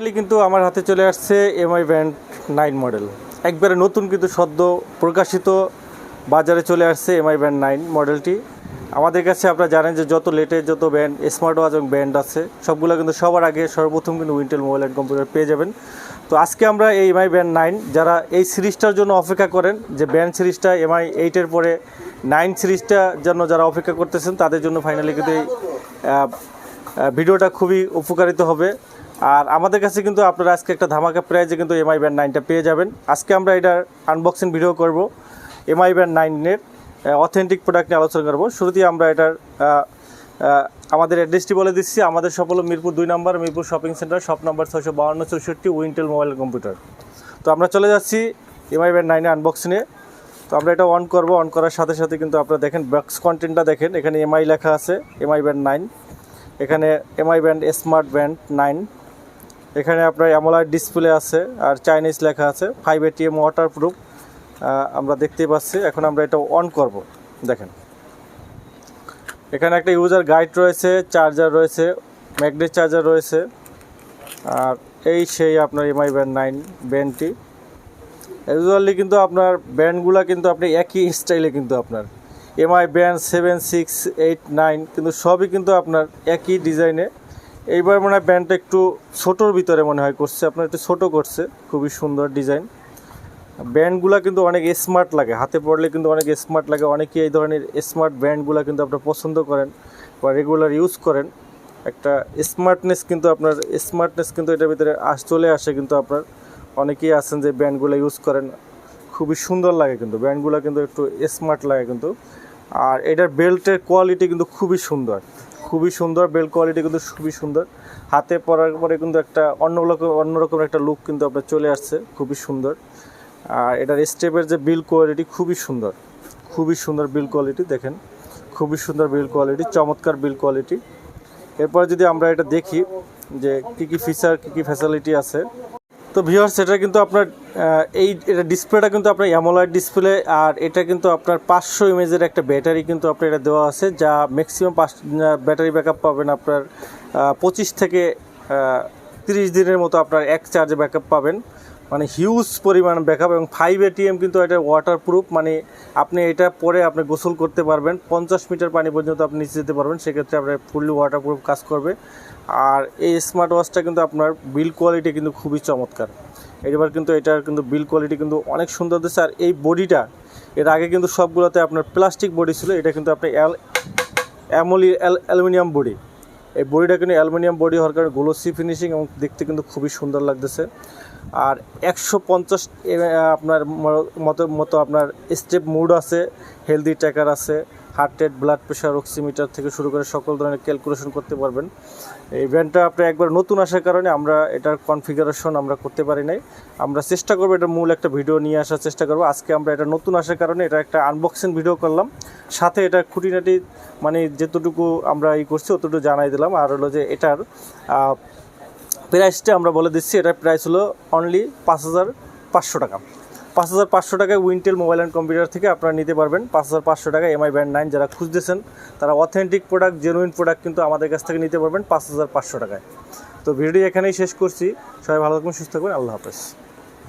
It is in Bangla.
ফাইনালি কিন্তু আমার হাতে চলে আসছে এমআই ব্যান্ড নাইন মডেল একবারে নতুন কিন্তু সদ্য প্রকাশিত বাজারে চলে আসছে এমআই ব্যান্ড নাইন মডেলটি আমাদের কাছে আপনারা জানেন যে যত লেটে যত ব্যান্ড স্মার্ট ওয়াচ এবং ব্যান্ড আছে, সবগুলো কিন্তু সবার আগে সর্বপ্রথম কিন্তু উইন্টেল মোবাইল অ্যান্ড কম্পিউটার পেয়ে যাবেন। তো আজকে আমরা এই এমআই ব্যান্ড নাইন যারা এই সিরিজটার জন্য অপেক্ষা করেন, যে ব্যান্ড সিরিজটা এমআই এইটের পরে নাইন সিরিজটা জন্য যারা অপেক্ষা করতেছেন, তাদের জন্য ফাইনালি কিন্তু এই ভিডিওটা খুবই উপকারিত হবে। আর আমাদের কাছে কিন্তু আপনারা আজকে একটা ধামাকা প্রাইজে কিন্তু এমআই ব্যান্ড নাইনটা পেয়ে যাবেন। আজকে আমরা এটার আনবক্সিং ভিডিও করব। এমআই ব্যান্ড নাইনের অথেন্টিক প্রোডাক্ট নিয়ে আলোচনা করব। শুরুতেই আমরা এটার আমাদের অ্যাড্রেসটি বলে দিচ্ছি। আমাদের সফল মিরপুর দুই নম্বর, মিরপুর শপিং সেন্টার শপ নম্বর ছয়শো বাউন্ন, চৌষট্টি উইন্টেল মোবাইল কম্পিউটার তো আমরা চলে যাচ্ছি এমআই ব্যান্ড নাইনে আনবক্সিংয়ে তো আমরা এটা অন করব। অন করার সাথে সাথে কিন্তু আপনারা দেখেন বক্স কন্টেন্টটা দেখেন। এখানে এমআই লেখা আছে এমআই ব্যান্ড নাইন এখানে Mi band smart band nine এখানে আপনার অ্যামোলাইড ডিসপ্লে আছে আর চাইনিজ লেখা আছে ফাইভ এটিএম ওয়াটার প্রুফ আমরা দেখতেই পাচ্ছি। এখন আমরা এটা অন করব। দেখেন। এখানে একটা ইউজার গাইড রয়েছে চার্জার রয়েছে ম্যাগনেট চার্জার রয়েছে, আর এই সেই আপনার এমআই ব্যান্ড নাইন ব্যান্ডটি ইউজুয়ালি কিন্তু আপনার ব্যান্ডগুলো কিন্তু আপনি একই স্টাইলে কিন্তু আপনার Mi band seven six eight nine কিন্তু সবই কিন্তু আপনার একই ডিজাইনে এইবার মনে হয় ব্যান্ডটা একটু ছোটোর ভিতরে মনে হয় করছে। আপনার একটু ছোটো করছে। খুবই সুন্দর ডিজাইন। ব্যান্ডগুলো কিন্তু অনেক স্মার্ট লাগে। হাতে পড়লে কিন্তু অনেক স্মার্ট লাগে। অনেকে এই ধরনের স্মার্ট ব্যান্ডগুলো কিন্তু আপনার পছন্দ করেন বা রেগুলার ইউজ করেন। একটা স্মার্টনেস কিন্তু আপনার স্মার্টনেস কিন্তু এটার ভিতরে আস, চলে আসে কিন্তু আপনার। অনেকেই আছেন যে ব্যান্ডগুলো ইউজ করেন। খুবই সুন্দর লাগে কিন্তু। ব্যান্ডগুলো কিন্তু একটু স্মার্ট লাগে কিন্তু। আর এটার বেল্টের কোয়ালিটি কিন্তু খুবই সুন্দর। খুবই সুন্দর বেল্ট কোয়ালিটি কিন্তু খুবই সুন্দর। হাতে পরার পরে কিন্তু একটা অন্য রকম অন্যরকম একটা লুক কিন্তু আপনার চলে আসছে, খুবই সুন্দর। আর এটার স্টেপের যে বিল কোয়ালিটি খুবই সুন্দর। খুবই সুন্দর বিল কোয়ালিটি দেখেন। খুবই সুন্দর বিল কোয়ালিটি চমৎকার বিল কোয়ালিটি এরপর যদি আমরা এটা দেখি যে কী কী ফিচার কী কী ফ্যাসিলিটি আছে তো ভিওর্স এটা কিন্তু আপনার এই, এটা ডিসপ্লেটা কিন্তু আপনার অ্যামোলয়েড ডিসপ্লে আর এটা কিন্তু আপনার পাঁচশো ইমেজের একটা ব্যাটারি কিন্তু আপনার এটা দেওয়া আছে, যা ম্যাক্সিমাম পাঁচ ব্যাটারি ব্যাকআপ পাবেন আপনার পঁচিশ থেকে তিরিশ দিনের মতো আপনার এক চার্জে ব্যাকআপ পাবেন। মানে হিউজ পরিমাণ ব্যাকআপ এবং ফাইভ এটিএম কিন্তু এটা ওয়াটার প্রুফ মানে আপনি এটা পরে আপনি গোসল করতে পারবেন। পঞ্চাশ মিটার পানি পর্যন্ত আপনি নিচে যেতে পারবেন, সেক্ষেত্রে আপনার ফুললি ওয়াটার প্রুফ কাজ করবে। আর এই স্মার্ট ওয়াচটা কিন্তু আপনার বিল কোয়ালিটি কিন্তু খুবই চমৎকার। এবার কিন্তু এটার কিন্তু বিল কোয়ালিটি কিন্তু অনেক সুন্দর দিচ্ছে। আর এই বডিটা এর আগে কিন্তু সবগুলোতে আপনার প্লাস্টিক বডি ছিল, এটা কিন্তু আপনি অ্যাল, অ্যামোলি অ্যালুমিনিয়াম বডি এই বডিটা কিন্তু অ্যালুমিনিয়াম বডি হওয়ার কারণে গ্লোসি ফিনিশিং এবং দেখতে কিন্তু খুবই সুন্দর লাগতেছে। আর একশো পঞ্চাশ আপনার মতো মতো আপনার স্টেপ মুড আছে হেলদি ট্র্যাকার আছে heart rate blood pressure oximeter থেকে শুরু করে সকল ধরনের ক্যালকুলেশন করতে পারবেন। এই ব্যান্ডটা আপনার একবার নতুন আসার কারণে আমরা এটার কনফিগারেশন আমরা করতে পারি নাই। আমরা চেষ্টা করব এটা মূল একটা ভিডিও নিয়ে আসার চেষ্টা করব। আজকে আমরা এটা নতুন আসার কারণে এটা একটা আনবক্সিং ভিডিও করলাম। সাথে এটা খুঁটিনাটি মানে যেতটুকু আমরা ই করছি, অতটুকু জানাই দিলাম। আর হলো যে এটার প্রাইসটা আমরা বলে দিচ্ছি এটার প্রাইস হলো অনলি পাঁচ হাজার পাঁচশো টাকা। পাঁচ হাজার পাঁচশো টাকায় উইন্টেল মোবাইল অ্যান্ড কম্পিউটার থেকে আপনারা নিতে পারবেন। পাঁচ হাজার পাঁচশো টাকা এমআই ব্যান্ড নাইন যারা খুঁজতেছেন, তারা অথেন্টিক প্রোডাক্ট জেনুইন প্রোডাক্ট কিন্তু আমাদের কাছ থেকে নিতে পারবেন পাঁচ হাজার পাঁচশো টাকায়। তো ভিডিও এখানেই শেষ করছি। সবাই ভালো থাকবেন সুস্থ থাকবেন আল্লাহ হাফেজ।